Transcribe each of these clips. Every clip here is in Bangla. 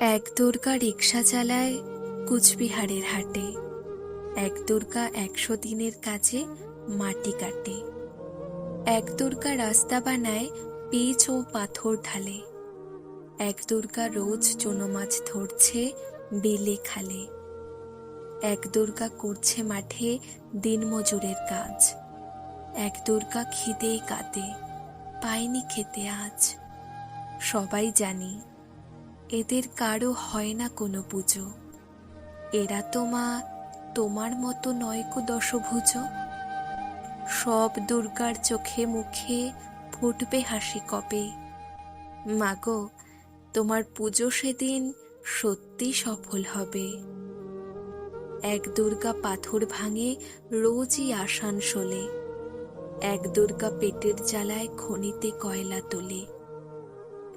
এক দুর্গা রিক্সা চালায় কুচবিহারের হাটে। এক দুর্গা একশো দিনের কাজে মাটি কাটে। এক দুর্গা রাস্তা বানায় পিচ ও পাথর ঢালে। এক দুর্গা রোজ চুনো মাছ ধরছে, বেলে খালে। এক দুর্গা করছে মাঠে দিনমজুরের কাজ। এক দুর্গা খিদে কাঁদে, পায়নি খেতে আজ। সবাই জানি এদের কারও হয় না কোনো পুজো। এরা তো মা তোমার মতো নয় কো দশভুজ। সব দুর্গার চোখে মুখে ফুটবে হাসি কবে। মাগো, তোমার পুজো সেদিন সত্যি সফল হবে। এক দুর্গা পাথর ভাঙে রোজই আসানসোলে। এক দুর্গা পেটের জ্বালায় খনিতে কয়লা তোলে।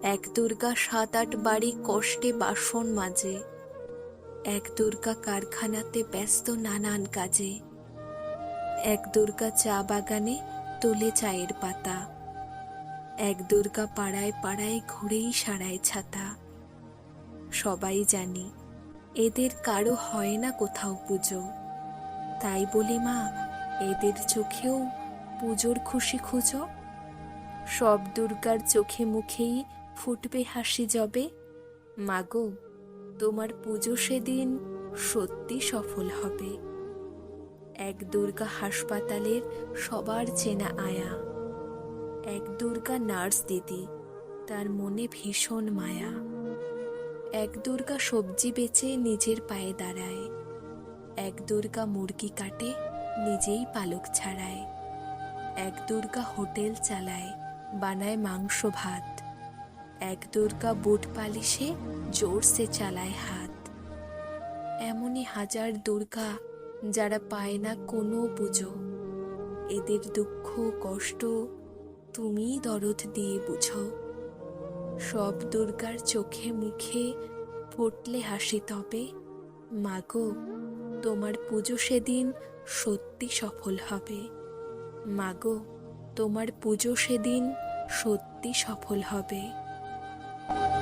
এক দুর্গা সাত আট বাড়ি কষ্টে বাসন মাজে। এক দুর্গা কারখানাতে ব্যস্ত নানান কাজে। এক দুর্গা চা বাগানে তোলে চায়ের পাতা। এক দুর্গা পাড়ায় পাড়ায় ঘুরেই সারায় ছাতা। সবাই জানি, এদের কারও হয় না কোথাও পুজো। তাই বলি, মা, এদের চোখেও পুজোর খুশি খুঁজো। সব দুর্গার চোখে মুখেই ফুটবে হাসি জবে। মাগো, তোমার পুজো সেদিন সত্যি সফল হবে। এক দুর্গা হাসপাতালের সবার চেনা আয়া। এক দুর্গা নার্স দিদি, তার মনে ভীষণ মায়া। এক দুর্গা সবজি বেচে নিজের পায়ে দাঁড়ায়। এক দুর্গা মুরগি কাটে, নিজেই পালক ছাড়ায়। এক দুর্গা হোটেল চালায়, বানায় মাংস ভাত। এক দুর্গা বুট পালিশে জোরসে চালায় হাত। এমনই হাজার দুর্গা যারা পায় না কোনো পুজো। এদের দুঃখ, কষ্ট তুমিই দরদ দিয়ে বুঝো। সব দুর্গার চোখে মুখে ফুটলে হাসি তবে, মাগো, তোমার পুজো সেদিন সত্যি সফল হবে। মাগো, তোমার পুজো সেদিন সত্যি সফল হবে। Bye.